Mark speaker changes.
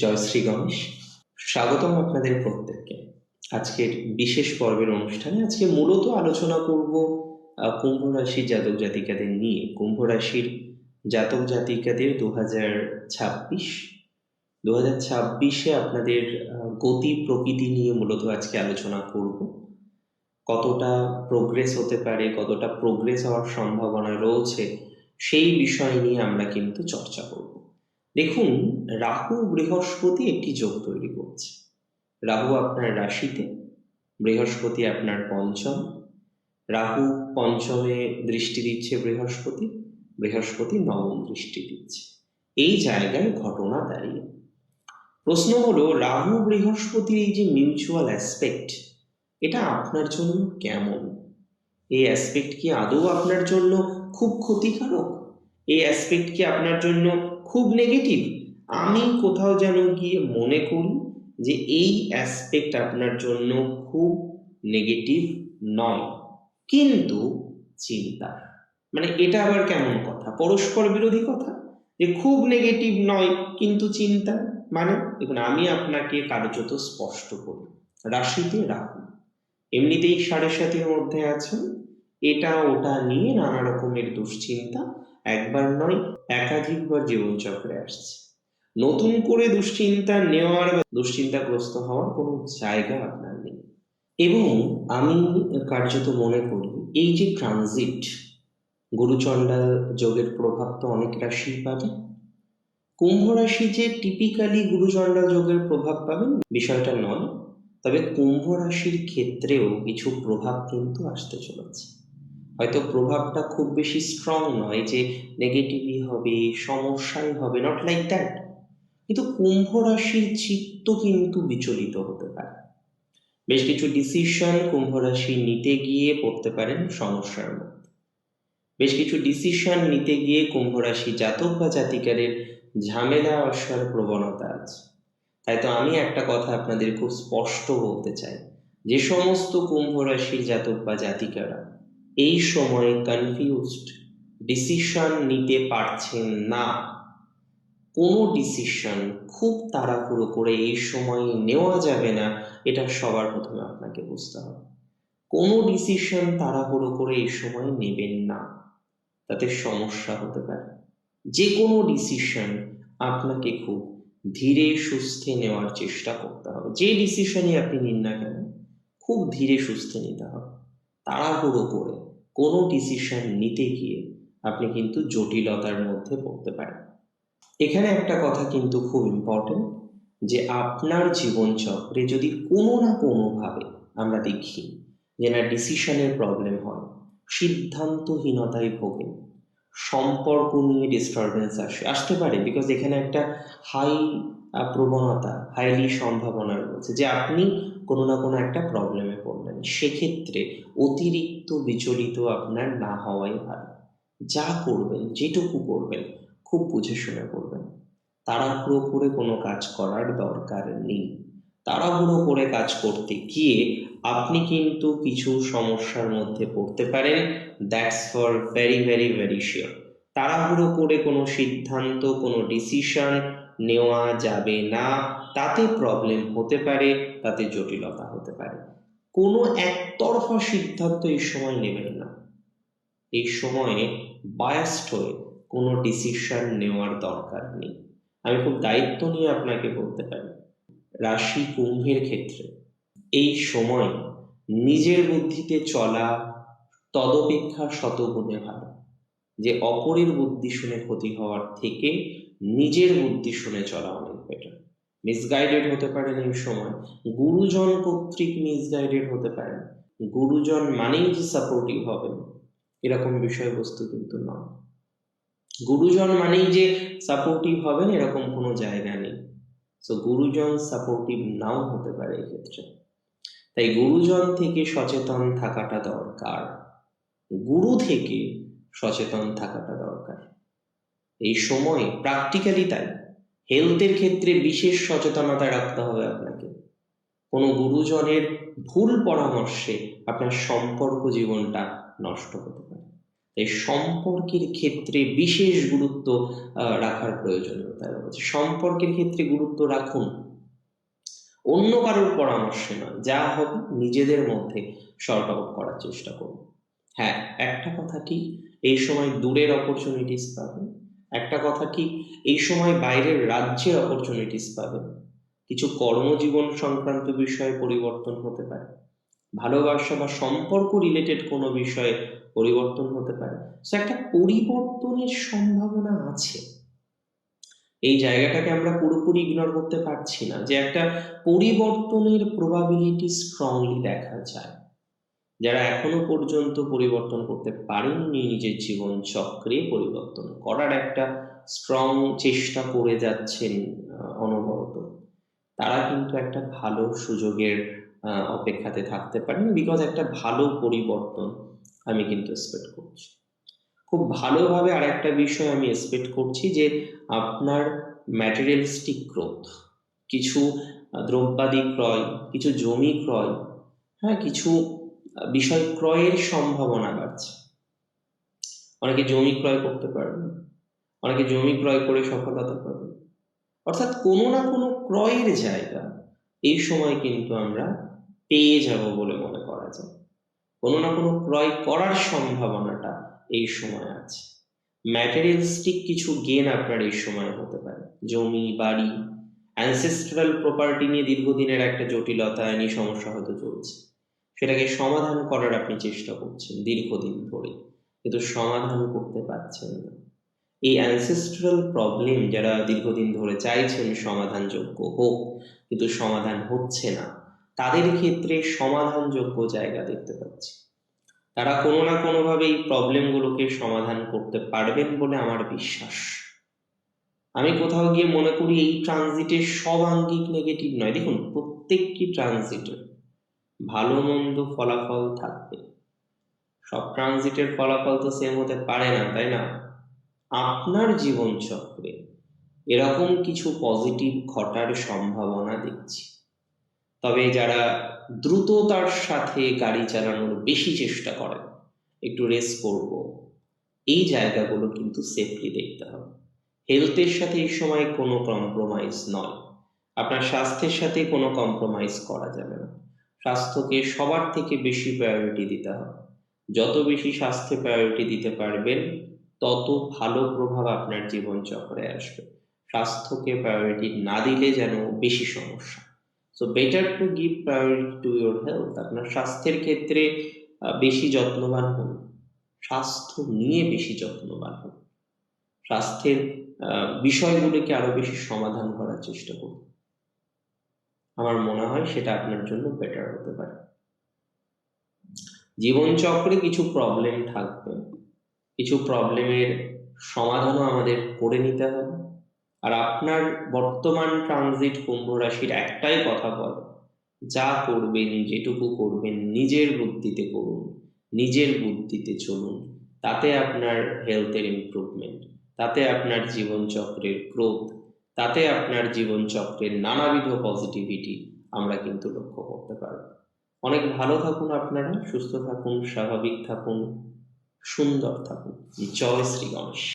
Speaker 1: জয় শ্রী গণেশ। স্বাগতম আপনাদের প্রত্যেককে। আজকের বিশেষ পর্বের অনুষ্ঠানে আজকে মূলত আলোচনা করব কুম্ভ রাশির জাতক জাতিকাদের নিয়ে। কুম্ভ রাশির জাতক জাতিকাদের দু হাজার ছাব্বিশ দু হাজার ছাব্বিশে আপনাদের গতি প্রকৃতি নিয়ে মূলত আজকে আলোচনা করব। কতটা প্রোগ্রেস হতে পারে, কতটা প্রোগ্রেস হওয়ার সম্ভাবনা রয়েছে, সেই বিষয় নিয়ে আমরা কিন্তু চর্চা করব। দেখুন, রাহু বৃহস্পতি একটি যোগ তৈরি করছে। রাহু আপনার রাশিতে, বৃহস্পতি আপনার পঞ্চম। রাহু পঞ্চমে দৃষ্টি দিচ্ছে বৃহস্পতি বৃহস্পতি নবম দৃষ্টি দিচ্ছে। এই জায়গায় ঘটনা দাঁড়িয়ে। প্রশ্ন হলো, রাহু বৃহস্পতির এই যে মিউচুয়াল অ্যাসপেক্ট এটা আপনার জন্য কেমন? এই অ্যাসপেক্ট কি আদৌ আপনার জন্য খুব ক্ষতিকারক? এই অ্যাসপেক্ট কি আপনার জন্য খুব নেগেটিভ আমি কোথাও যেন গিয়ে মনে করি যে এই অ্যাসপেক্ট আপনার জন্য খুব নেগেটিভ নয়। কিন্তু চিন্তা মানে এটা আবার কেমন কথা? পরস্পর বিরোধী কথা? যে খুব নেগেটিভ নয়, কিন্তু চিন্তা মানে দেখুন, আমি আপনাকে কার্যত স্পষ্ট করি, রাশিতে রাখুন। এমনিতেই সাড়ে সাতের মধ্যে আছেন, এটা ওটা নিয়ে নানা রকমের দুশ্চিন্তা একবার নয়, একাধিকবার জীবনচক্রে আসছে। নতুন করে দুশ্চিন্তা নেওয়ার বা দুশ্চিন্তাগ্রস্ত হওয়ার কোনো জায়গা আপনার নেই। এবং আমি কার্যত মনে করি, এই যে ট্রানজিট গুরুচণ্ডাল যোগের প্রভাব তো অনেক রাশি পাবে। কুম্ভ রাশি যে টিপিক্যালি গুরুচণ্ডাল যোগের প্রভাব পাবেন বিষয়টা নয়। তবে কুম্ভ রাশির ক্ষেত্রেও কিছু প্রভাব কিন্তু আসতে চলেছে। হয়তো প্রভাবটা খুব বেশি স্ট্রং নয় যে নেগেটিভই হবে সমস্যাই হবে নট লাইক দ্যাট কিন্তু কুম্ভ রাশির চিত্ত কিন্তু বিচলিত হতে পারে। বেশ কিছু ডিসিশন কুম্ভ রাশি নিতে গিয়ে পড়তে পারেন সমস্যার মধ্যে। বেশ কিছু ডিসিশন নিতে গিয়ে কুম্ভ রাশি জাতক বা জাতিকারের ঝামেলা আসার প্রবণতা আছে। তাই তো আমি একটা কথা আপনাদের খুব স্পষ্ট বলতে চাই। যে সমস্ত কুম্ভ রাশির জাতক বা জাতিকারা এই সময়ে কনফিউজড ডিসিশন নিতে পারছেন না। কোনো ডিসিশন খুব তাড়াহুড়ো করে এই সময়ে নেওয়া যাবে না, এটা সবার প্রথমে আপনাকে বুঝতে হবে। কোনো ডিসিশন তাড়াহুড়ো করে এই সময় নেবেন না, তাতে সমস্যা হতে পারে। যে কোনো ডিসিশন আপনাকে খুব ধীরে সুস্থে নেওয়ার চেষ্টা করতে হবে। যে ডিসিশনই আপনি নিন না কেন, খুব ধীরে সুস্থে নিতে হবে। তাড়াহুড়ো করে কোনো ডিসিশন নিতে গিয়ে আপনি কিন্তু জটিলতার মধ্যে পড়তে পারেন। এখানে একটা কথা কিন্তু খুব ইম্পর্টেন্ট যে আপনার জীবনচক্রে যদি কোনো না কোনোভাবে আমরা দেখি যে না ডিসিশনের প্রবলেম হয়, সিদ্ধান্তহীনতায় ভোগেন, সম্পর্ক নিয়ে ডিস্টারবেন্স আসে, আসতে পারে বিকজ এখানে একটা হাই প্রবণতা হাইলি সম্ভাবনা রয়েছে যে আপনি কোনো না কোনো একটা প্রবলেমে পড়লেন। সেক্ষেত্রে অতিরিক্ত বিচলিত আপনার না হওয়াই ভালো। যা করবেন, যেটুকু করবেন, খুব বুঝে শুনে করবেন। তাড়াহুড়ো করে কোনো কাজ করার দরকার নেই। তাড়াহুড়ো করে কাজ করতে গিয়ে আপনি কিন্তু কিছু সমস্যার মধ্যে পড়তে পারেন। That's for very very very sure তাড়াহুড়ো করে কোনো সিদ্ধান্ত, কোনো ডিসিশন নেওয়া যাবে না, তাতে প্রবলেম হতে পারে, তাতে জটিলতা হতে পারে। কোনো একতরফা সিদ্ধান্ত এই সময় নেবেন না। এই সময়ে বায়াস্ট হয়ে কোনো ডিসিশন নেওয়ার দরকার নেই। আমি খুব দায়িত্ব নিয়ে আপনাকে বলতে পারি, রাশি কুম্ভের ক্ষেত্রে এই সময় নিজের বুদ্ধিতে চলা তদপেক্ষা শতগুণে ভালো। যে অপরের বুদ্ধি শুনে ক্ষতি হওয়ার থেকে নিজের বুদ্ধি শুনে চলা অনেক বেটার মিসগাইডেড হতে পারেন এই সময়। গুরুজন কর্তৃক মিসগাইডেড হতে পারেন। গুরুজন মানেই যে সাপোর্টিভ হবেন? এরকম বিষয়বস্তু কিন্তু নয়। গুরুজন মানেই যে সাপোর্টিভ হবেন এরকম কোনো জায়গা নেই। সো গুরুজন সাপোর্টিভ নাও হতে পারে এক্ষেত্রে তাই গুরুজন থেকে সচেতন থাকাটা দরকার। গুরু থেকে সচেতন থাকাটা দরকার। এই সময় প্র্যাকটিক্যালি তাই। হেলথের ক্ষেত্রে বিশেষ সচেতনতা রাখতে হবে আপনাকে। কোনো গুরুজনের ভুল পরামর্শে আপনার সম্পর্ক জীবনটা নষ্ট হতে পারে। তাই সম্পর্কের ক্ষেত্রে বিশেষ গুরুত্ব রাখার প্রয়োজনীয়তা রয়েছে। সম্পর্কের ক্ষেত্রে গুরুত্ব রাখুন। অন্য কারোর পরামর্শে নয়। যা হবে নিজেদের মধ্যে শর্ট আউট করার চেষ্টা করুন। হ্যাঁ একটা কথা ঠিক, এই সময় দূরের অপরচুনিটিস পাবেন। একটা কথা ঠিক এই সময় বাইরের রাজ্যে অপরচুনিটিস পাবে। কিছু কর্মজীবন সংক্রান্ত বিষয়ে পরিবর্তন হতে পারে। ভালোবাসা বা সম্পর্ক রিলেটেড কোনো বিষয়ে পরিবর্তন হতে পারে। একটা পরিবর্তনের সম্ভাবনা আছে। এই জায়গাটাকে আমরা পুরোপুরি ইগনোর করতে পারছি না যে একটা পরিবর্তনের প্রবাবিলিটি স্ট্রংলি দেখা যায়। যারা এখনও পর্যন্ত পরিবর্তন করতে পারেননি নিজের জীবন চক্রে পরিবর্তন করার একটা স্ট্রং চেষ্টা করে যাচ্ছেন অনবরত। তারা কিন্তু একটা ভালো সুযোগের অপেক্ষাতে থাকতে পারেন বিকজ একটা ভালো পরিবর্তন আমি কিন্তু এক্সপেক্ট করছি। খুব ভালোভাবে আর একটা বিষয় আমি এক্সপেক্ট করছি যে আপনার ম্যাটেরিয়ালিস্টিক গ্রোথ কিছু দ্রব্যাদি ক্রয়, কিছু জমি ক্রয় হ্যাঁ কিছু বিষয় ক্রয়ের সম্ভাবনা বাড়ছে। অনেকে জমি ক্রয় করতে পারবেন অনেকে জমি ক্রয় করে সফলতা পাবেন অর্থাৎ কোনো না কোনো ক্রয়ের জায়গা এই সময় কিন্তু আমরা পেয়ে যাব বলে মনে করা যায়। কোনো না কোনো ক্রয় করার সম্ভাবনাটা এই সময় আছে। ম্যাটেরিয়ালিস্টিক কিছু গেন আপনার এই সময় হতে পারে। জমি, বাড়ি অ্যানসেস্ট্রাল প্রপার্টি নিয়ে দীর্ঘদিনের একটা জটিলতা আইনি সমস্যা হয়তো চলছে। সেটাকে সমাধান করার আপনি চেষ্টা করছেন দীর্ঘদিন ধরে, কিন্তু সমাধান করতে পারছেন না। এই অ্যানসেস্ট্রাল প্রবলেম যারা দীর্ঘদিন ধরে চাইছেন সমাধানযোগ্য হোক, কিন্তু সমাধান হচ্ছে না, তাদের ক্ষেত্রে সমাধানযোগ্য জায়গা দেখতে পাচ্ছি। তারা কোনো না কোনোভাবে এই প্রবলেমগুলোকে সমাধান করতে পারবেন বলে আমার বিশ্বাস। আমি কোথাও গিয়ে মনে করি এই ট্রানজিটের সব আঙ্গিক নেগেটিভ নয়। দেখুন, প্রত্যেকটি ট্রানজিটের ভালো মন্দ ফলাফল থাকবে। সব ট্রানজিটের ফলাফল তো সেম হতে পারে না, তাই না? আপনার জীবন চক্রে এরকম কিছু পজিটিভ ঘটার সম্ভাবনা দেখছি। তবে যারা দ্রুততার সাথে গাড়ি চালানোর বেশি চেষ্টা করেন, একটু রেস করব। এই জায়গাগুলো কিন্তু সেফলি দেখতে হবে। হেলথের সাথে এই সময় কোনো কম্প্রোমাইজ নয়। আপনার স্বাস্থ্যের সাথে কোনো কম্প্রোমাইজ করা যাবে না। স্বাস্থ্যকে সবার থেকে বেশি প্রায়োরিটি দিতে হবে। যত বেশি স্বাস্থ্যে প্রায়োরিটি দিতে পারবেন, তত ভালো প্রভাব আপনার জীবন চক্রে আসবে। স্বাস্থ্যকে প্রায়োরিটি না দিলে যেন বেশি সমস্যা। So better to give priority to your health আপনার স্বাস্থ্যের ক্ষেত্রে বেশি যত্নবান হন। স্বাস্থ্য নিয়ে বেশি যত্নবান হন। স্বাস্থ্যের বিষয়গুলিকে আরও বেশি সমাধান করার চেষ্টা করুন। আমার মনে হয় সেটা আপনার জন্য বেটার হতে পারে। জীবনচক্রে কিছু প্রবলেম থাকবে। কিছু প্রবলেমের সমাধানও আমাদের করে নিতে হবে। আর আপনার বর্তমান ট্রানজিট কুম্ভ রাশির একটাই কথা বল, যা করবেন, যেটুকু করবেন, নিজের বুদ্ধিতে করুন, নিজের বুদ্ধিতে চলুন। তাতে আপনার হেলথের ইমপ্রুভমেন্ট তাতে আপনার জীবনচক্রের গ্রোথ তাতে আপনার জীবনচক্রের নানাবিধ পজিটিভিটি আমরা কিন্তু লক্ষ্য করতে পারব। অনেক ভালো থাকুন আপনারা, সুস্থ থাকুন, স্বাভাবিক থাকুন, সুন্দর থাকুন। জয় শ্রী গণেশ।